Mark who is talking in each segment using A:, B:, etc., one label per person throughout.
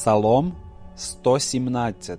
A: Псалом 117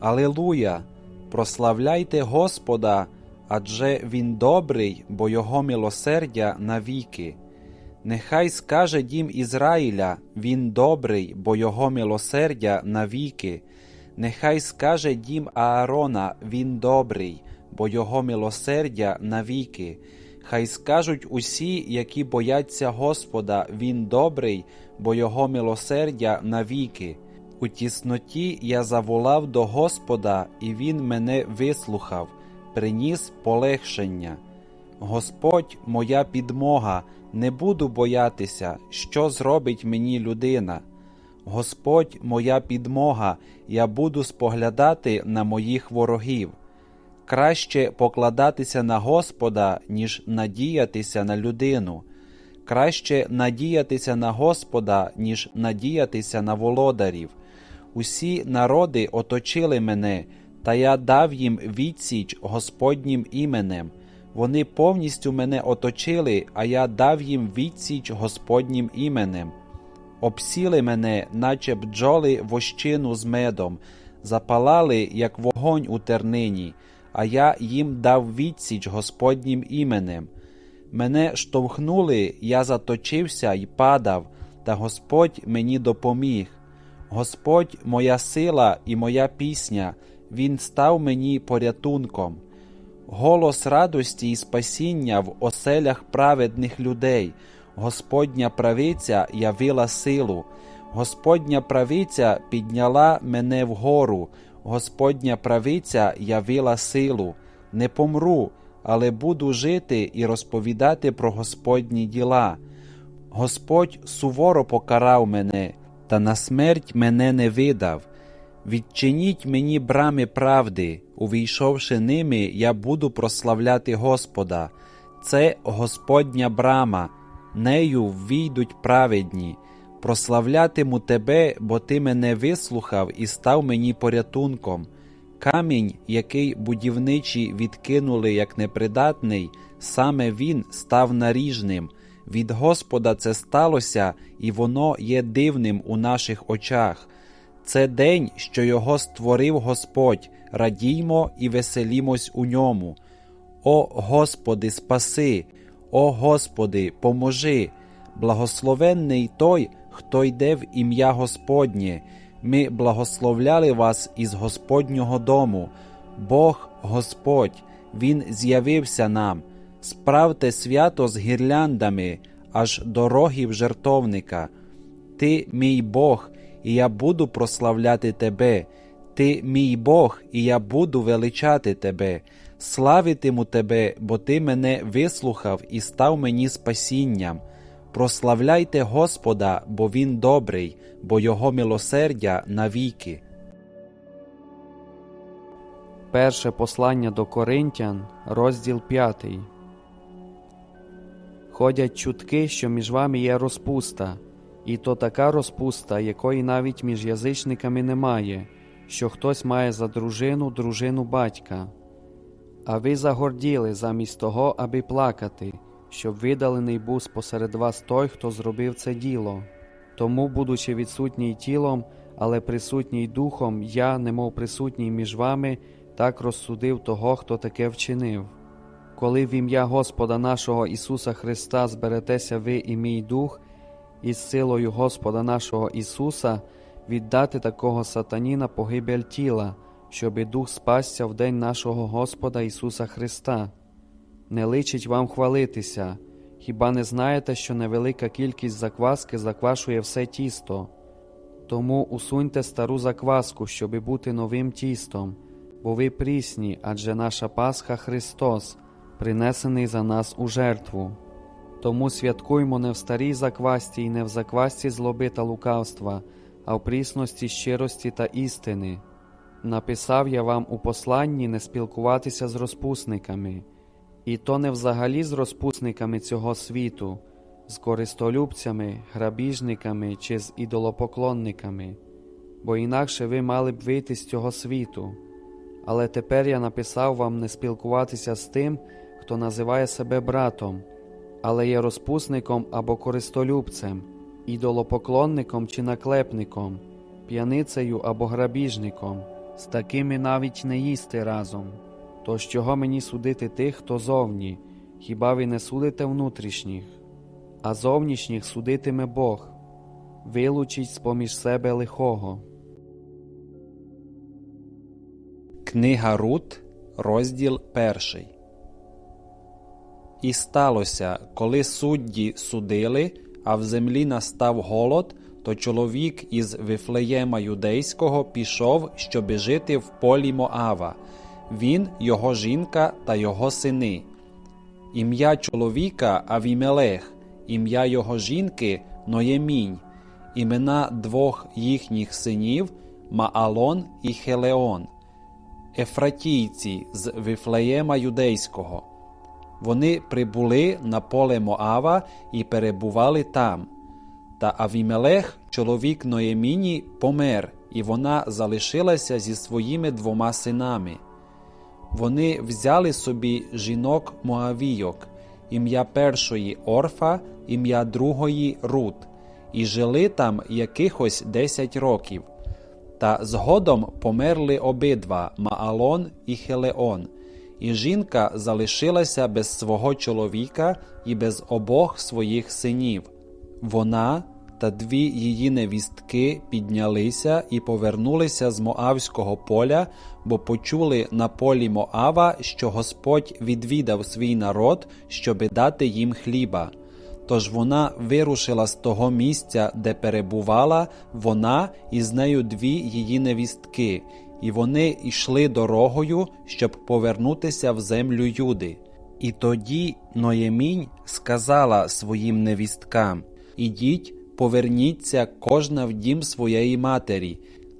A: Алилуя! Прославляйте Господа, адже Він добрий, бо Його милосердя навіки. Нехай скаже дім Ізраїля, Він добрий, бо Його милосердя навіки. Нехай скаже дім Аарона, Він добрий, бо Його милосердя навіки. Хай скажуть усі, які бояться Господа, Він добрий, бо Його милосердя навіки. У тісноті я заволав до Господа, і Він мене вислухав, приніс полегшення. Господь, моя підмога, не буду боятися, що зробить мені людина. Господь, моя підмога, я буду споглядати на моїх ворогів. Краще покладатися на Господа, ніж надіятися на людину. Краще надіятися на Господа, ніж надіятися на володарів. Усі народи оточили мене, та я дав їм відсіч Господнім іменем. Вони повністю мене оточили, а я дав їм відсіч Господнім іменем. Обсіли мене, наче бджоли вощину з медом, запалали, як вогонь у тернині, а я їм дав відсіч Господнім іменем. Мене штовхнули, я заточився й падав, та Господь мені допоміг. Господь моя сила і моя пісня, Він став мені порятунком. Голос радості і спасіння в оселях праведних людей, Господня правиця явила силу, Господня правиця підняла мене вгору, Господня правиця явила силу, не помру, але буду жити і розповідати про Господні діла. Господь суворо покарав мене, та на смерть мене не видав. Відчиніть мені брами правди, увійшовши ними, я буду прославляти Господа. Це Господня брама, нею ввійдуть праведні. Прославлятиму тебе, бо ти мене вислухав і став мені порятунком. Камінь, який будівничі відкинули як непридатний, саме він став наріжним. Від Господа це сталося, і воно є дивним у наших очах. Це день, що його створив Господь, радіймо і веселімось у ньому. О Господи, спаси, о Господи, поможи, благословенний той, хто йде в ім'я Господнє. Ми благословляли вас із Господнього дому. Бог Господь, Він з'явився нам. Справте свято з гірляндами аж до рогів жертовника. Ти, мій Бог, і я буду прославляти тебе. Ти, мій Бог, і я буду величати тебе, славитиму тебе, бо ти мене вислухав і став мені спасінням. Прославляйте Господа, бо Він добрий, бо Його милосердя навіки.
B: Перше послання до Коринтян, розділ 5. Ходять чутки, що між вами є розпуста, і то така розпуста, якої навіть між язичниками немає, що хтось має за дружину дружину батька. А ви загорділи замість того, аби плакати, щоб видалений був спосеред вас той, хто зробив це діло. Тому, будучи відсутній тілом, але присутній духом, я, немов присутній між вами, так розсудив того, хто таке вчинив. Коли в ім'я Господа нашого Ісуса Христа зберетеся ви і мій дух, із силою Господа нашого Ісуса віддати такого сатані на погибель тіла, щоби дух спасся в день нашого Господа Ісуса Христа. Не личить вам хвалитися, хіба не знаєте, що невелика кількість закваски заквашує все тісто? Тому усуньте стару закваску, щоби бути новим тістом, бо ви прісні, адже наша Пасха Христос, принесений за нас у жертву. Тому святкуймо не в старій заквасті і не в заквасті злоби та лукавства, а в прісності щирості та істини. Написав я вам у посланні не спілкуватися з розпусниками, і то не взагалі з розпусниками цього світу, з користолюбцями, грабіжниками чи з ідолопоклонниками, бо інакше ви мали б вийти з цього світу. Але тепер я написав вам не спілкуватися з тим, хто називає себе братом, але є розпусником або користолюбцем, ідолопоклонником чи наклепником, п'яницею або грабіжником, з такими навіть не їсти разом. Тож чого мені судити тих, хто зовні, хіба ви не судите внутрішніх, а зовнішніх судитиме Бог, вилучіть з поміж себе лихого.
A: Книга Рут, розділ перший. І сталося, коли судді судили, а в землі настав голод, то чоловік із Вифлеєма юдейського пішов, щоби жити в полі Моава, він, його жінка та його сини. Ім'я чоловіка Авімелех, ім'я його жінки Ноємінь, імена двох їхніх синів Маалон і Хелеон ефратійці з Вифлеєма Юдейського. Вони прибули на поле Моава і перебували там. Та Авімелех, чоловік Ноєміні, помер, і вона залишилася зі своїми двома синами. Вони взяли собі жінок Моавійок, ім'я першої Орфа, ім'я другої Рут, і жили там якихось десять років. Та згодом померли обидва Маалон і Хелеон, і жінка залишилася без свого чоловіка і без обох своїх синів. Вона та дві її невістки піднялися і повернулися з Моавського поля, бо почули на полі Моава, що Господь відвідав свій народ, щоби дати їм хліба. Тож вона вирушила з того місця, де перебувала вона і з нею дві її невістки, і вони йшли дорогою, щоб повернутися в землю Юди. І тоді Ноємінь сказала своїм невісткам: Ідіть, поверніться кожна в дім своєї матері.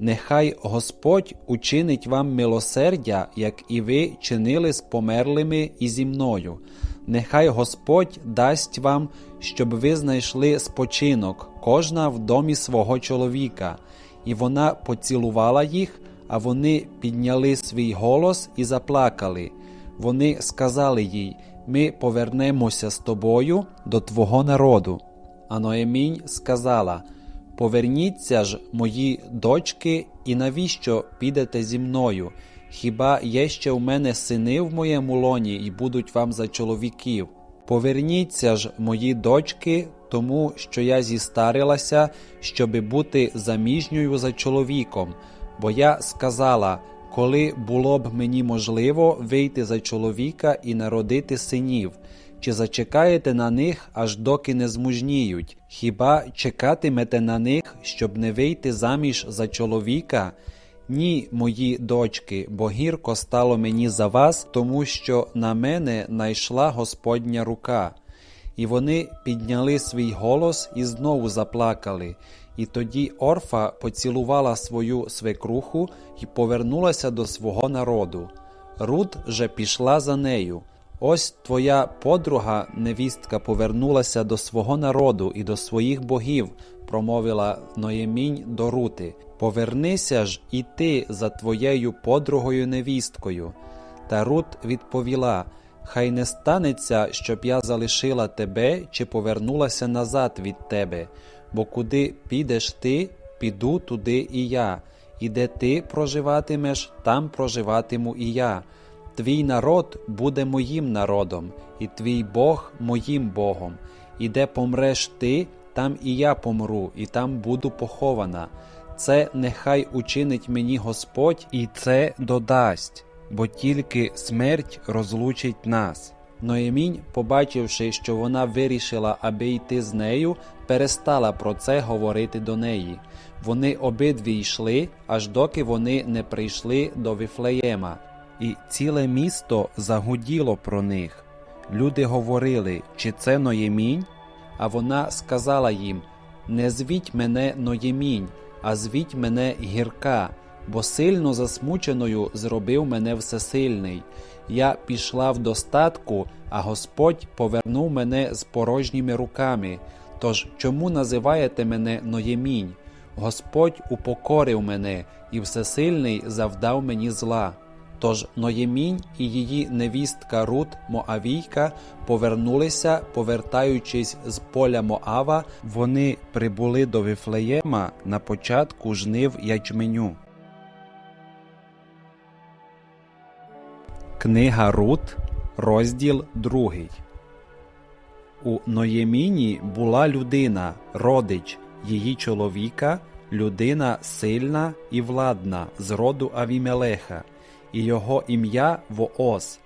A: Нехай Господь учинить вам милосердя, як і ви чинили з померлими і зі мною. Нехай Господь дасть вам, щоб ви знайшли спочинок, кожна в домі свого чоловіка. І вона поцілувала їх, а вони підняли свій голос і заплакали. Вони сказали їй: Ми повернемося з тобою до твого народу. А Ноемінь сказала: Поверніться ж, мої дочки, і навіщо підете зі мною? Хіба є ще в мене сини в моєму лоні і будуть вам за чоловіків? Поверніться ж, мої дочки, тому що я зістарилася, щоби бути заміжньою за чоловіком, бо я сказала, коли було б мені можливо вийти за чоловіка і народити синів. Чи зачекаєте на них, аж доки не змужніють? Хіба чекатимете на них, щоб не вийти заміж за чоловіка? Ні, мої дочки, бо гірко стало мені за вас, тому що на мене найшла Господня рука. І вони підняли свій голос і знову заплакали. І тоді Орфа поцілувала свою свекруху і повернулася до свого народу. Рут же пішла за нею. Ось твоя подруга, невістка, повернулася до свого народу і до своїх богів, промовила Ноємінь до Рути. Повернися ж і ти за твоєю подругою невісткою. Та Рут відповіла: Хай не станеться, щоб я залишила тебе чи повернулася назад від тебе, бо куди підеш ти, піду туди і я, і де ти проживатимеш, там проживатиму і я. Твій народ буде моїм народом, і твій Бог моїм Богом. І де помреш ти, там і я помру, і там буду похована. Це нехай учинить мені Господь, і це додасть, бо тільки смерть розлучить нас. Ноємінь, побачивши, що вона вирішила, аби йти з нею, перестала про це говорити до неї. Вони обидві йшли, аж доки вони не прийшли до Віфлеєма, і ціле місто загуділо про них. Люди говорили, чи це Ноємінь? А вона сказала їм: Не звіть мене Ноємінь, а звіть мене гірка, бо сильно засмученою зробив мене всесильний. Я пішла в достатку, а Господь повернув мене з порожніми руками. Тож чому називаєте мене Ноємінь? Господь упокорив мене, і всесильний завдав мені зла. Тож Ноємінь і її невістка Рут Моавійка повернулися, повертаючись з поля Моава, вони прибули до Вифлеєма на початку жнив ячменю. Книга Рут, розділ 2 У Ноєміні була людина, родич її чоловіка, людина сильна і владна з роду Авімелеха, і його ім'я Вооз.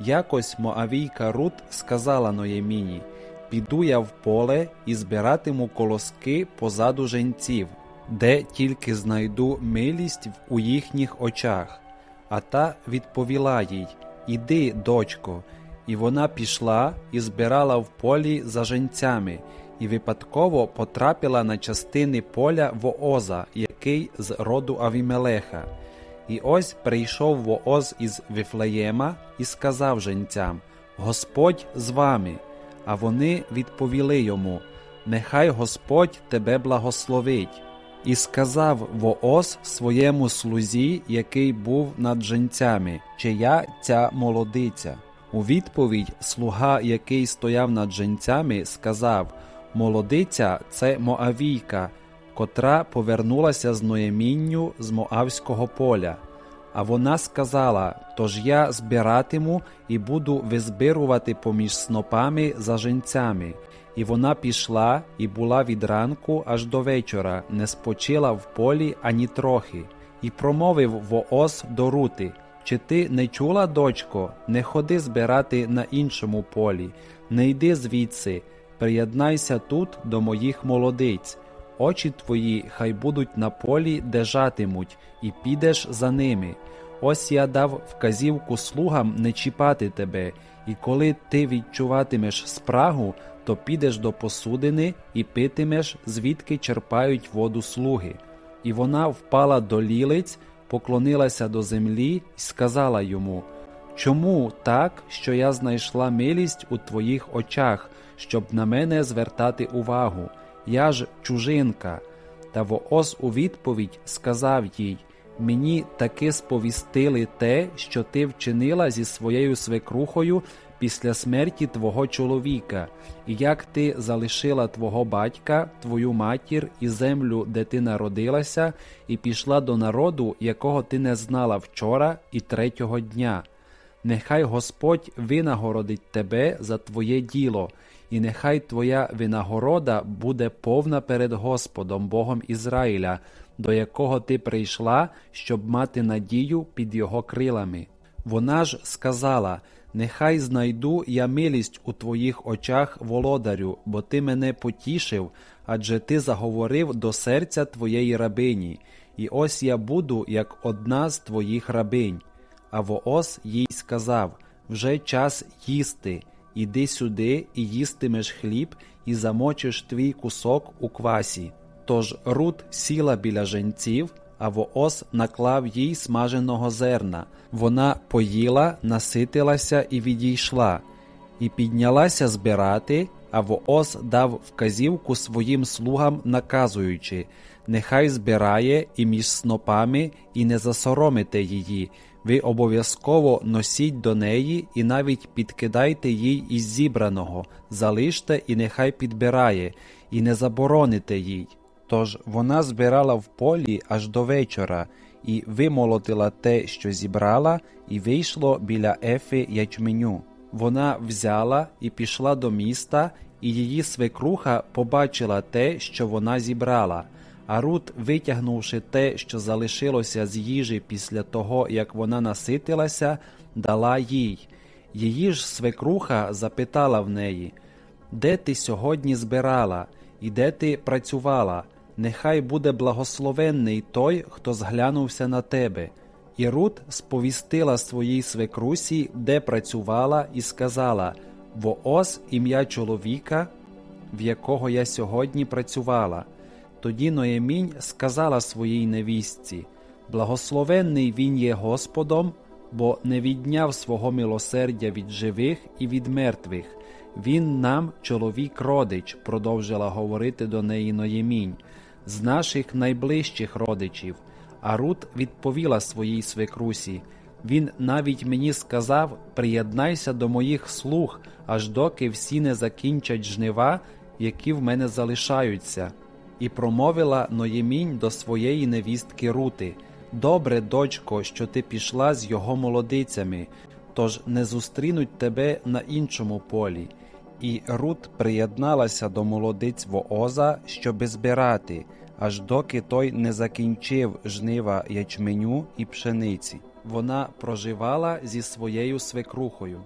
A: Якось Моавійка Рут сказала Ноєміні: Піду я в поле і збиратиму колоски позаду женців, де тільки знайду милість у їхніх очах. А та відповіла їй: Іди, дочко. І вона пішла і збирала в полі за женцями, і випадково потрапила на частини поля Вооза, який з роду Авімелеха. І ось прийшов Вооз із Вифлеєма і сказав женцям: Господь з вами. А вони відповіли йому: Нехай Господь тебе благословить. І сказав Вооз своєму слузі, який був над женцями, чия ця молодиця. У відповідь слуга, який стояв над женцями, сказав: Молодиця це Моавійка, котра повернулася з Ноємінню з Моавського поля. А вона сказала: Тож я збиратиму і буду визбирувати поміж снопами за женцями. І вона пішла і була від ранку аж до вечора, не спочила в полі ані трохи, і промовив Вооз до Рути: Чи ти не чула, дочко, не ходи збирати на іншому полі, не йди звідси, приєднайся тут до моїх молодиць. Очі твої хай будуть на полі, де жатимуть, і підеш за ними. Ось я дав вказівку слугам не чіпати тебе, і коли ти відчуватимеш спрагу, то підеш до посудини і питимеш, звідки черпають воду слуги. І вона впала до лілиць, поклонилася до землі і сказала йому: Чому так, що я знайшла милість у твоїх очах, щоб на мене звертати увагу? Я ж чужинка. Та Вооз у відповідь сказав їй: Мені таки сповістили те, що ти вчинила зі своєю свекрухою після смерті твого чоловіка, і як ти залишила твого батька, твою матір і землю, де ти народилася, і пішла до народу, якого ти не знала вчора і третього дня. Нехай Господь винагородить тебе за твоє діло, і нехай твоя винагорода буде повна перед Господом, Богом Ізраїля, до якого ти прийшла, щоб мати надію під його крилами. Вона ж сказала: Нехай знайду я милість у твоїх очах, володарю, бо ти мене потішив, адже ти заговорив до серця твоєї рабині, і ось я буду як одна з твоїх рабинь. А Вооз їй сказав: Вже час їсти. Іди сюди і їстимеш хліб, і замочиш твій кусок у квасі. Тож Рут сіла біля женців, а Вооз наклав їй смаженого зерна. Вона поїла, наситилася і відійшла, і піднялася збирати, а Вооз дав вказівку своїм слугам, наказуючи Нехай збирає і між снопами, і не засоромите її. Ви обов'язково носіть до неї і навіть підкидайте їй із зібраного, залиште і нехай підбирає, і не забороните їй. Тож вона збирала в полі аж до вечора, і вимолотила те, що зібрала, і вийшло біля ефи ячменю. Вона взяла і пішла до міста, і її свекруха побачила те, що вона зібрала. А Рут, витягнувши те, що залишилося з їжі після того, як вона наситилася, дала їй. Її ж свекруха запитала в неї, Де ти сьогодні збирала, і де ти працювала? Нехай буде благословенний той, хто зглянувся на тебе. І Рут сповістила своїй свекрусі, де працювала, і сказала Вооз ім'я чоловіка, в якого я сьогодні працювала. Тоді Ноємінь сказала своїй невістці Благословенний він є Господом, бо не відняв свого милосердя від живих і від мертвих. Він нам, чоловік родич, продовжила говорити до неї Ноємінь, з наших найближчих родичів. А Рут відповіла своїй свекрусі Він навіть мені сказав: приєднайся до моїх слуг, аж доки всі не закінчать жнива, які в мене залишаються. І промовила Ноємінь до своєї невістки Рути: Добре, дочко, що ти пішла з його молодицями, тож не зустрінуть тебе на іншому полі. І Рут приєдналася до молодиць Вооза, щоби збирати, аж доки той не закінчив жнива ячменю і пшениці. Вона проживала зі своєю свекрухою.